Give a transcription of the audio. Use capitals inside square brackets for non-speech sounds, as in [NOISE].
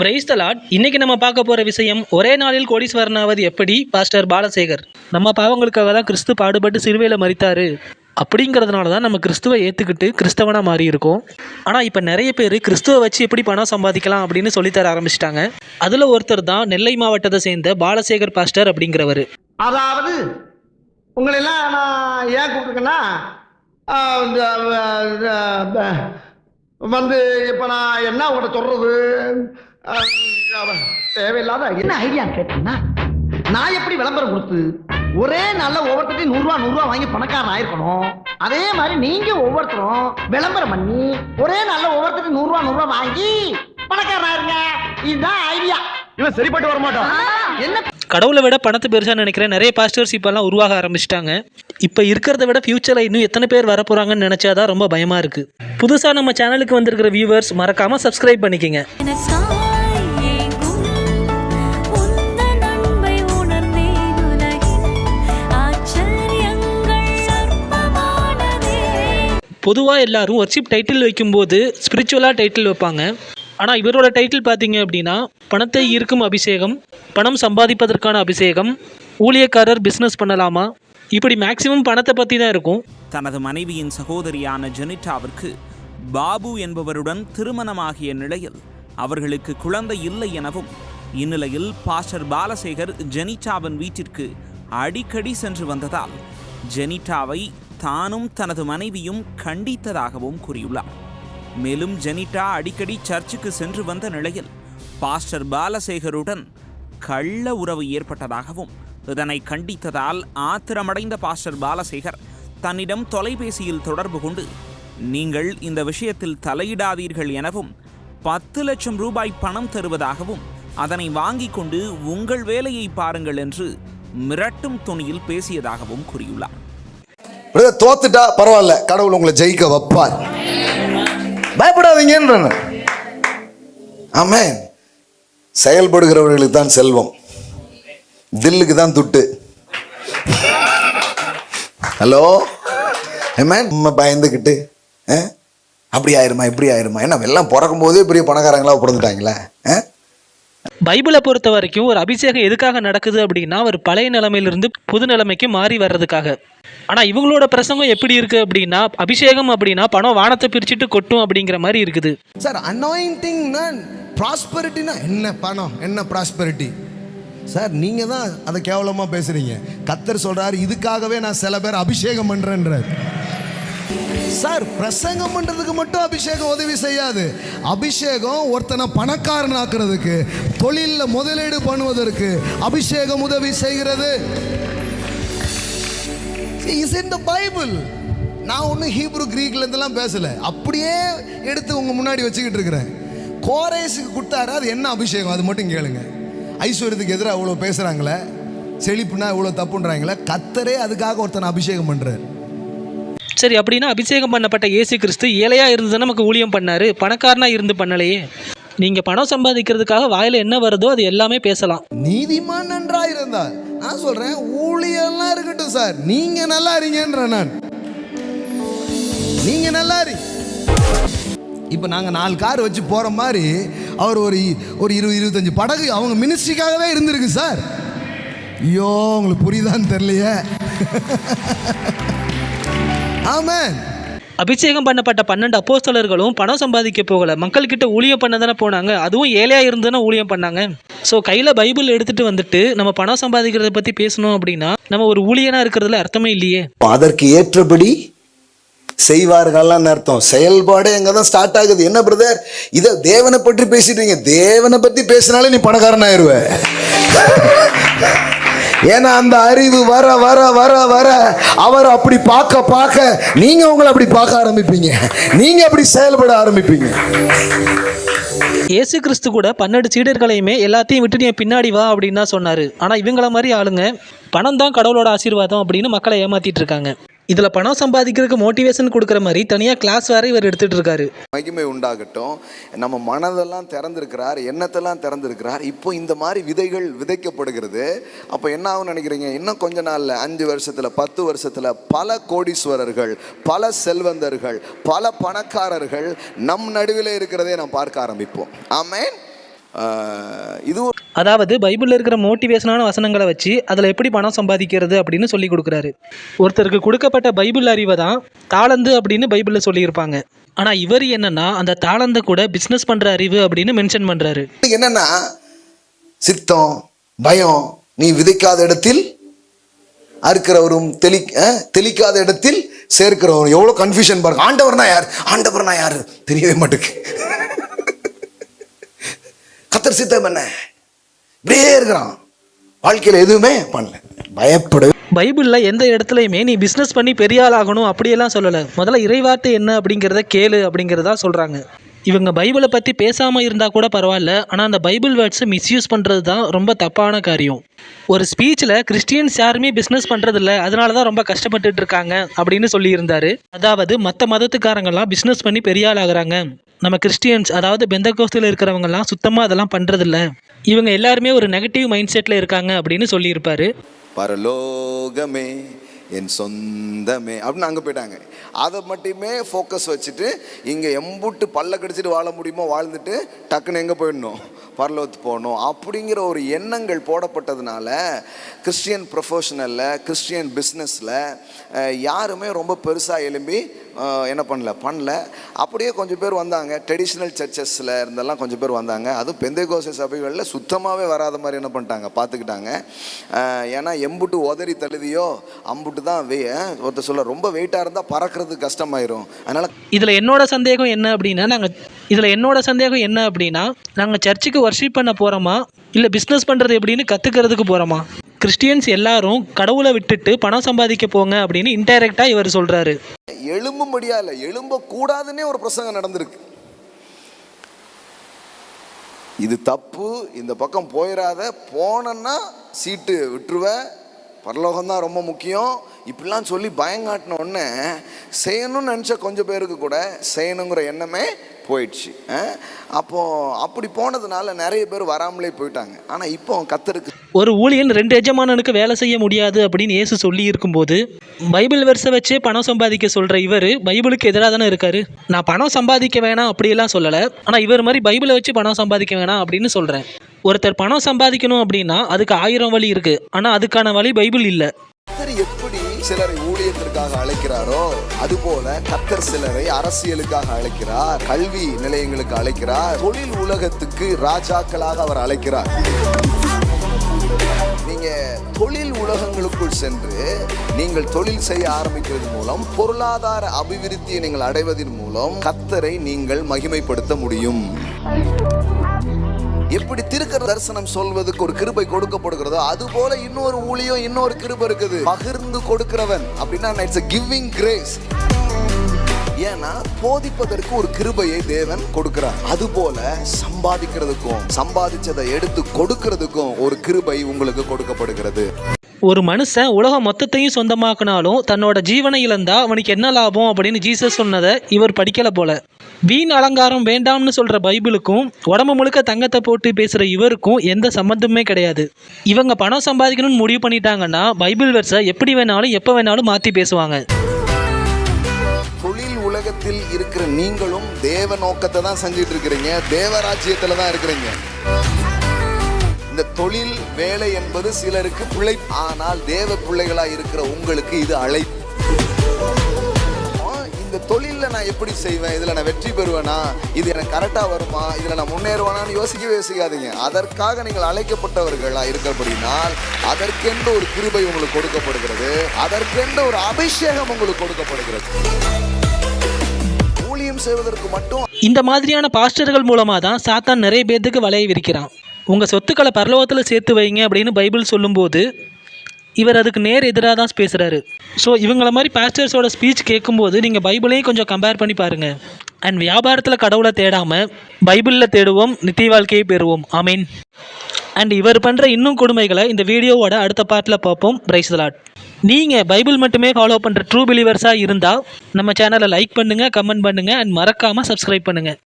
Price தலாட் இன்னைக்கு நம்ம பார்க்க போகிற விஷயம் ஒரே நாளில் கோடீஸ்வரனாவது எப்படி? பாஸ்டர் பாலசேகர். நம்ம பாவங்களுக்காக தான் கிறிஸ்து பாடுபட்டு சிறுவையில் மரித்தாரு. அப்படிங்கிறதுனால தான் நம்ம கிறிஸ்துவை ஏற்றுக்கிட்டு கிறிஸ்தவனாக மாறி இருக்கோம் ஆனால் இப்போ நிறைய பேர் கிறிஸ்துவை வச்சு எப்படி பணம் சம்பாதிக்கலாம் அப்படின்னு சொல்லித்தர ஆரம்பிச்சிட்டாங்க. அதில் ஒருத்தர் தான் நெல்லை மாவட்டத்தை சேர்ந்த பாலசேகர் பாஸ்டர் அப்படிங்கிறவர். அதாவது உங்களெல்லாம் நான் ஏன் கூப்பிட்டுருக்கேன்னா வந்து இப்போ நான் என்ன உங்கள்கிட்ட சொல்கிறது தேவையில்லாத என்ன ஐடியா கேட்டீங்கன்னா நான் எப்படி விளம்பரம் கொடுத்து ஒரே நல்ல ஒவ்வொருத்தையும் நூறுரூவா நூறுரூவா வாங்கி பணக்காரன் ஆயிருக்கணும் அதே மாதிரி நீங்க ஒவ்வொருத்தரும் விளம்பரம் பண்ணி ஒரே நல்ல ஒவ்வொருத்தையும் நூறுரூவா நூறுரூவா வாங்கி பணக்காரன் ஆயிருங்க இதுதான் ஐடியா இவன் சரிப்பட்டு வர மாட்டான் என்ன? கடவுளை விட பணத்தை பெருசாக நினைக்கிற நிறைய பாஸ்டர்ஸ் இப்போல்லாம் உருவாக ஆரம்பிச்சிட்டாங்க. இப்போ இருக்கிறத விட ஃப்யூச்சரில் இன்னும் எத்தனை பேர் வரப்போகிறாங்கன்னு நினச்சாதான் ரொம்ப பயமாக இருக்குது புதுசாக நம்ம சேனலுக்கு வந்திருக்கிற வியூவர்ஸ் மறக்காமல் சப்ஸ்கிரைப் பண்ணிக்கங்க. பொதுவாக எல்லாரும் ஒர்ஷிப் டைட்டில் வைக்கும்போது ஸ்பிரிச்சுவலாக டைட்டில் வைப்பாங்க. ஆனால் இவரோட டைட்டில் பார்த்தீங்க அப்படின்னா பணத்தை ஈர்க்கும் அபிஷேகம் பணம் சம்பாதிப்பதற்கான அபிஷேகம் ஊழியக்காரர் பிஸ்னஸ் பண்ணலாமா? இப்படி மேக்சிமம் பணத்தை பற்றி தான் இருக்கும். தனது மனைவியின் சகோதரியான ஜெனிட்டாவிற்கு பாபு என்பவருடன் திருமணமாகிய நிலையில் அவர்களுக்கு குழந்தை இல்லை எனவும் இந்நிலையில் பாஸ்டர் பாலசேகர் ஜெனிட்டாவின் வீட்டிற்கு அடிக்கடி சென்று வந்ததால் ஜெனிட்டாவை தானும் தனது மனைவியும் கண்டித்ததாகவும் கூறியுள்ளார். மேலும் ஜெனிட்டா அடிக்கடி சர்ச்சுக்கு சென்று வந்த நிலையில் பாஸ்டர் பாலசேகருடன் கள்ள உறவு ஏற்பட்டதாகவும் இதனை கண்டித்ததால் ஆத்திரமடைந்த பாஸ்டர் பாலசேகர் தன்னிடம் தொலைபேசியில் தொடர்பு கொண்டு நீங்கள் இந்த விஷயத்தில் தலையிடாதீர்கள் எனவும் பத்து லட்சம் ரூபாய் பணம் தருவதாகவும் அதனை வாங்கிக் கொண்டு உங்கள் வேலையை பாருங்கள் என்று மிரட்டும் துணியில் பேசியதாகவும் கூறியுள்ளார். பிரதர் தோத்துட்டா பரவாயில்ல. கடவுள் உங்களை ஜெயிக்க வைப்பார். பயப்படாதீங்கன்ற ஆமே செயல்படுகிறவர்களுக்கு தான் செல்வம். தில்லுக்கு தான் துட்டு. ஹலோ? நம்ம பயந்துக்கிட்டு ஆ? அப்படி ஆயிருமா இப்படி ஆயிருமா? என்ன எல்லாம் பிறக்கும் போதே பெரிய பணக்காரங்களா பிறந்துட்டாங்களே ஆ? பைபிளை பொறுத்த வரைக்கும் ஒரு அபிஷேகம் எதுக்காக நடக்குது அப்படின்னா ஒரு பழைய நிலைமையிலிருந்து புது நிலைமைக்கு மாறி வர்றதுக்காக. ஆனால் இவங்களோட பிரசங்கம் எப்படி இருக்குது அப்படின்னா அபிஷேகம் அப்படின்னா பணம் வானத்தை பிரிச்சுட்டு கொட்டும் அப்படிங்கிற மாதிரி இருக்குது. சார் அனாயிண்டிங் ப்ராஸ்பரிட்டினா என்ன பணம்? என்ன ப்ராஸ்பரிட்டி சார் நீங்கள் தான் அதை கேவலமாக பேசுகிறீங்க கத்தர் சொல்றாரு இதுக்காகவே நான் சில பேர் அபிஷேகம் பண்ணுறேன்றார் சார் பிரசங்கம் பண்ணுறதுக்கு மட்டும் அபிஷேகம் உதவி செய்யாது. அபிஷேகம் ஒருத்தனை பணக்காரன் ஆக்குறதுக்கு தொழிலில் முதலீடு பண்ணுவதற்கு அபிஷேகம் உதவி செய்கிறது. Is in the Bible. நான் ஒன்றும் ஹீப்ரு கிரீக்ல இருந்தெல்லாம் பேசல. அப்படியே எடுத்து உங்க முன்னாடி வச்சுக்கிட்டு இருக்கிறேன். கோரேஸுக்கு கொடுத்தாரு அது என்ன அபிஷேகம்? அது மட்டும் கேளுங்க. ஐஸ்வர்யத்துக்கு எதிராக அவ்வளோ பேசுகிறாங்களே செழிப்புனா இவ்வளோ தப்புன்றாங்களே. கத்தரே அதுக்காக ஒருத்தனை அபிஷேகம் பண்ணுறாரு சரி அப்படின்னா அபிஷேகம் பண்ணப்பட்ட இயேசு கிறிஸ்து ஏழையா இருந்து நமக்கு ஊழியம் பண்ணாரு? பணக்காரனா இருந்து பண்ணலையே. நீங்க பணம் சம்பாதிக்கிறதுக்காக வாயில என்ன வருதோ அது எல்லாமே பேசலாம். நீதிமான் நன்றாக இருந்தார் நான் சொல்கிறேன் ஊழியெல்லாம் இருக்கட்டும் சார். நீங்கள் நல்லா இருங்கன்ற நான். நீங்கள் நல்லா இருங்க இப்போ நாங்கள் நாலு கார் வச்சு போகிற மாதிரி அவர் ஒரு ஒரு இருபது இருபத்தஞ்சு படகு அவங்க மினிஸ்ட்ரிக்காகவே இருந்திருக்கு சார். ஐயோ உங்களுக்கு புரியுதான்னு தெரியலையே. [LAUGHS] ஆமாம் அபிஷேகம் பண்ணப்பட்ட பன்னெண்டு அப்போஸ்தலர்களும் பணம் சம்பாதிக்க போகல. மக்கள்கிட்ட ஊழியம் பண்ண தானே போனாங்க. அதுவும் ஏழையா இருந்து தானே ஊழியம் பண்ணாங்க. ஸோ கையில் பைபிள் எடுத்துட்டு வந்துட்டு நம்ம பணம் சம்பாதிக்கிறத பற்றி பேசணும் அப்படின்னா நம்ம ஒரு ஊழியனா இருக்கிறதுல அர்த்தமே இல்லையே. அதற்கு ஏற்றபடி செய்வார்கள்லாம் அர்த்தம்? செயல்பாடு அங்கே தான் ஸ்டார்ட் ஆகுது. என்ன பிரதர் இதை தேவனை பற்றி பேசிட்டீங்க தேவனை பற்றி பேசினாலே நீ பணக்காரன் ஆயிடுவேன் ஏன்னா அந்த அறிவு வர வர வர வர அவர் அப்படி பார்க்க பார்க்க நீங்க உங்களை அப்படி பார்க்க ஆரம்பிப்பீங்க. நீங்க அப்படி செயல்பட ஆரம்பிப்பீங்க. இயேசு கிறிஸ்து கூட பன்னெண்டு சீடர்களையுமே எல்லாத்தையும் விட்டு என் பின்னாடி வா அப்படின்னு தான் சொன்னார். ஆனால் இவங்கள மாதிரி ஆளுங்க பணம் தான் கடவுளோட ஆசீர்வாதம் அப்படின்னு மக்களை ஏமாத்திட்டு இருக்காங்க. இதில் பணம் சம்பாதிக்கிறதுக்கு மோட்டிவேஷன் கொடுக்குற மாதிரி தனியாக கிளாஸ் வேற இவர் எடுத்துட்டு இருக்காரு. மகிமை உண்டாகட்டும். நம்ம மனதெல்லாம் திறந்திருக்கிறார் எண்ணத்தெல்லாம் திறந்திருக்கிறார். இப்போ இந்த மாதிரி விதைகள் விதைக்கப்படுகிறது. அப்போ என்ன ஆகும் நினைக்கிறீங்க? இன்னும் கொஞ்ச நாளில் அஞ்சு வருஷத்தில் பத்து வருஷத்தில் பல கோடீஸ்வரர்கள் பல செல்வந்தர்கள் பல பணக்காரர்கள் நம் நடுவில் இருக்கிறதே நாம் பார்க்க ஆரம்பிப்போம். ஆமேன். இது அதாவது பைபிளில் இருக்கிற மோட்டிவேஷனான வசனங்களை வச்சு அதில் எப்படி பணம் சம்பாதிக்கிறது அப்படின்னு சொல்லி கொடுக்குறாரு. ஒருத்தருக்கு கொடுக்கப்பட்ட பைபிள் அறிவை தான் தாளந்து அப்படின்னு பைபிளில் சொல்லியிருப்பாங்க. ஆனால் இவர் என்னன்னா அந்த தாளந்தை கூட பிஸ்னஸ் பண்ணுற அறிவு அப்படின்னு மென்ஷன் பண்ணுறாரு என்னன்னா சித்தம் பயம் நீ விதைக்காத இடத்தில் அறுக்கிறவரும் தெளி தெளிக்காத இடத்தில் சேர்க்கிறவரும். எவ்வளோ கன்ஃபியூஷன் பாருங்க. ஆண்டவர்னா யார்? ஆண்டவர்னா யார்? தெரியவே மாட்டேக்கு கத்தர் சித்தம் என்ன? இப்படியே இருக்கிறான். வாழ்க்கையில் எதுவுமே பண்ணல. பயப்படு. பைபிளில் எந்த இடத்துலையுமே நீ பிஸ்னஸ் பண்ணி பெரிய ஆள் ஆகணும் அப்படியெல்லாம் சொல்லலை. முதல்ல இறைவார்த்தை என்ன அப்படிங்கிறத கேளு அப்படிங்கிறதா சொல்கிறாங்க இவங்க பைபிளை பற்றி பேசாமல் இருந்தால் கூட பரவாயில்ல. ஆனால் அந்த பைபிள் வேர்ட்ஸை மிஸ்யூஸ் பண்ணுறது தான் ரொம்ப தப்பான காரியம். ஒரு ஸ்பீச்சில் கிறிஸ்டியன்ஸ் யாருமே பிஸ்னஸ் பண்ணுறதில்ல அதனால தான் ரொம்ப கஷ்டப்பட்டுட்டு இருக்காங்க அப்படின்னு சொல்லியிருந்தார். அதாவது மற்ற மதத்துக்காரங்கெல்லாம் பிஸ்னஸ் பண்ணி பெரிய ஆள் ஆகிறாங்க. நம்ம கிறிஸ்டியன்ஸ் அதாவது பெந்த கோஸ்தில் இருக்கிறவங்கலாம் சுத்தமாக அதெல்லாம் பண்ணுறதில்ல இவங்க எல்லாருமே ஒரு நெகட்டிவ் மைண்ட் செட்டில் இருக்காங்க அப்படின்னு சொல்லியிருப்பார். பரலோகமே என் சொந்தமே. அப்படின்னு அங்கே போயிட்டாங்க. அதை மட்டுமே ஃபோக்கஸ் வச்சுட்டு இங்கே எம்புட்டு பல்ல கடிச்சிட்டு வாழ முடியுமோ வாழ்ந்துட்டு டக்குன்னு எங்கே போயிடணும்? பரலோகத்து போகணும். அப்படிங்கிற ஒரு எண்ணங்கள் போடப்பட்டதுனால கிறிஸ்டியன் ப்ரொஃபஷனலில் கிறிஸ்டியன் பிஸ்னஸில் யாருமே ரொம்ப பெருசாக எழும்பி என்ன பண்ணல? பண்ணல. அப்படியே கொஞ்சம் பேர் வந்தாங்க. ட்ரெடிஷ்னல் சர்ச்சஸில் இருந்தெல்லாம் கொஞ்சம் பேர் வந்தாங்க. அதுவும் பெந்தைகோச சபைகளில் சுத்தமாகவே வராத மாதிரி என்ன பண்ணிட்டாங்க? பார்த்துக்கிட்டாங்க. ஏன்னா எம்புட்டு உதறி தழுதியோ அம்புட்டு தான் வே ஒருத்தர் சொல்ல ரொம்ப வெயிட்டாக இருந்தால் பறக்கிறது கஷ்டமாயிரும். அதனால் இதில் என்னோட சந்தேகம் என்ன அப்படின்னா நாங்கள் இதில் என்னோட சந்தேகம் என்ன அப்படின்னா நாங்கள் சர்ச்சுக்கு ஒர்ஷிப் பண்ண போகிறோமா இல்லை பிஸ்னஸ் பண்ணுறது எப்படின்னு கற்றுக்கிறதுக்கு போகிறோமா கிறிஸ்டியன்ஸ் எல்லாரும் கடவுளை விட்டுட்டு பணம் சம்பாதிக்க போங்க அப்படின்னு இன்டைரக்டாக இவர் சொல்கிறாரு எழும்பும்படியா இல்லை எழும்பக்கூடாதுன்னே ஒரு பிரசங்கம் நடந்திருக்கு. இது தப்பு இந்த பக்கம் போயிடாத போனன்னா சீட்டு விட்டுருவேன் பரலோகம்தான் ரொம்ப முக்கியம். இப்படிலாம் சொல்லி பயங்காட்டின உடனே செய்யணும்னு நினச்ச கொஞ்சம் பேருக்கு கூட செய்யணுங்கிற எண்ணமே போயிடுச்சு. அஹ் அப்போ அப்படி போனதுனால நிறைய பேர் வராமலே போயிட்டாங்க. ஆனால் இப்போ கத்தருக்கு ஒரு ஊழியன் ரெண்டு எஜமானனுக்கு வேலை செய்ய முடியாது அப்படின்னு இயேசு சொல்லி இருக்கும்போது பைபிள் வருஷை வச்சே பணம் சம்பாதிக்க சொல்கிற இவர் பைபிளுக்கு எதிராக தானே இருக்காரு? நான் பணம் சம்பாதிக்க வேணாம் அப்படியெல்லாம் சொல்லலை. ஆனால் இவர் மாதிரி பைபிளை வச்சு பணம் சம்பாதிக்க வேணாம் அப்படின்னு சொல்கிறேன் ஒருத்தர் பணம் சம்பாதிக்கணும் அப்படின்னா அதுக்கு ஆயிரம் வழி இருக்குது ஆனால் அதுக்கான வழி பைபிள் இல்லை. எப்படி சிலரை ஊழியத்திற்காக அழைக்கிறாரோ அதுபோல கத்தர் சிலரை அரசியலுக்காக அழைக்கிறார் கல்வி நிலையங்களுக்கு அழைக்கிறார் தொழில் உலகத்துக்கு ராஜாக்களாக அவர் அழைக்கிறார். நீங்க தொழில் உலகங்களுக்குள் சென்று நீங்கள் தொழில் செய்ய ஆரம்பிக்கிறது மூலம் பொருளாதார அபிவிருத்தியை நீங்கள் அடைவதன் மூலம் கத்தரை நீங்கள் மகிமைப்படுத்த முடியும். எப்படி திருக்கிற தரிசனம் சொல்வதற்கு ஒரு கிருபை கொடுக்கப்படுகிறதோ அது போல இன்னொரு ஊழியம் இன்னொரு கிருபை இருக்குது. பகிர்ந்து கொடுக்கிறவன் அப்படின்னா இட்ஸ் கிவிங் கிரேஸ் ஏன்னா போதிப்பதற்கு ஒரு கிருபையை தேவன் கொடுக்கிறார். அதுபோல சம்பாதிக்கிறதுக்கும் சம்பாதிச்சதை எடுத்து கொடுக்கிறதுக்கும் ஒரு கிருபை உங்களுக்கு கொடுக்கப்படுகிறது. ஒரு மனுஷன் உலகம் மொத்தத்தையும் சொந்தமாக்கினாலும் தன்னோட ஜீவனை இழந்தா அவனுக்கு என்ன லாபம் அப்படின்னு ஜீசஸ் சொன்னதை இவர் படிக்கல போல. வீண் அலங்காரம் வேண்டாம்னு சொல்கிற பைபிளுக்கும் உடம்பு முழுக்க தங்கத்தை போட்டு பேசுகிற இவருக்கும் எந்த சம்மந்தமே கிடையாது. இவங்க பணம் சம்பாதிக்கணும்னு முடிவு பண்ணிட்டாங்கன்னா பைபிள் வெர்ஸை எப்படி வேணாலும் எப்போ வேணாலும் மாற்றி பேசுவாங்க. தொழில் உலகத்தில் இருக்கிற நீங்களும் தேவ நோக்கத்தை தான் செஞ்சுட்டு இருக்கிறீங்க. தேவராஜ்யத்தில் தான் இருக்கிறீங்க. இந்த தொழில் வேலை என்பது சிலருக்கு பிழை. ஆனால் தேவ பிள்ளைகளாக இருக்கிற உங்களுக்கு இது அழைப்பு. இந்த தொழிலில் நான் எப்படி செய்வேன்? இதில் நான் வெற்றி பெறுவேனா? இது எனக்கு கரெக்டாக வருமா? இதில் நான் முன்னேறுவேனான்னு யோசிக்கவே யோசிக்காதீங்க. அதற்காக நீங்கள் அழைக்கப்பட்டவர்களாக இருக்கிறபடினால் அதற்கென்று ஒரு கிருபை உங்களுக்கு கொடுக்கப்படுகிறது. அதற்கென்று ஒரு அபிஷேகம் உங்களுக்கு கொடுக்கப்படுகிறது. ஊழியம் செய்வதற்கு மட்டும் இந்த மாதிரியான பாஸ்டர்கள் மூலமாக தான் சாத்தான் நிறைய பேர்த்துக்கு வலையை விரிக்கிறான் உங்கள் சொத்துக்களை பரலோகத்தில் சேர்த்து வைங்க அப்படின்னு பைபிள் சொல்லும்போது இவர் அதுக்கு நேர் எதிராக தான் பேசுகிறாரு ஸோ இவங்கள மாதிரி பாஸ்டர்ஸோட ஸ்பீச் கேட்கும்போது நீங்கள் பைபிளையும் கொஞ்சம் கம்பேர் பண்ணி பாருங்கள் அண்ட் வியாபாரத்தில் கடவுளை தேடாமல் பைபிளில் தேடுவோம் நித்திய வாழ்க்கையை பெறுவோம். ஆமீன் அண்ட் இவர் பண்ணுற இன்னும் கொடுமைகளை இந்த வீடியோவோட அடுத்த பார்ட்டில் பார்ப்போம். பிரைஸ் லாட் நீங்கள் பைபிள் மட்டுமே ஃபாலோ பண்ணுற ட்ரூ பிலீவர்ஸாக இருந்தால் நம்ம சேனலை லைக் பண்ணுங்கள் கமெண்ட் பண்ணுங்கள் அண்ட் மறக்காமல் சப்ஸ்கிரைப் பண்ணுங்கள்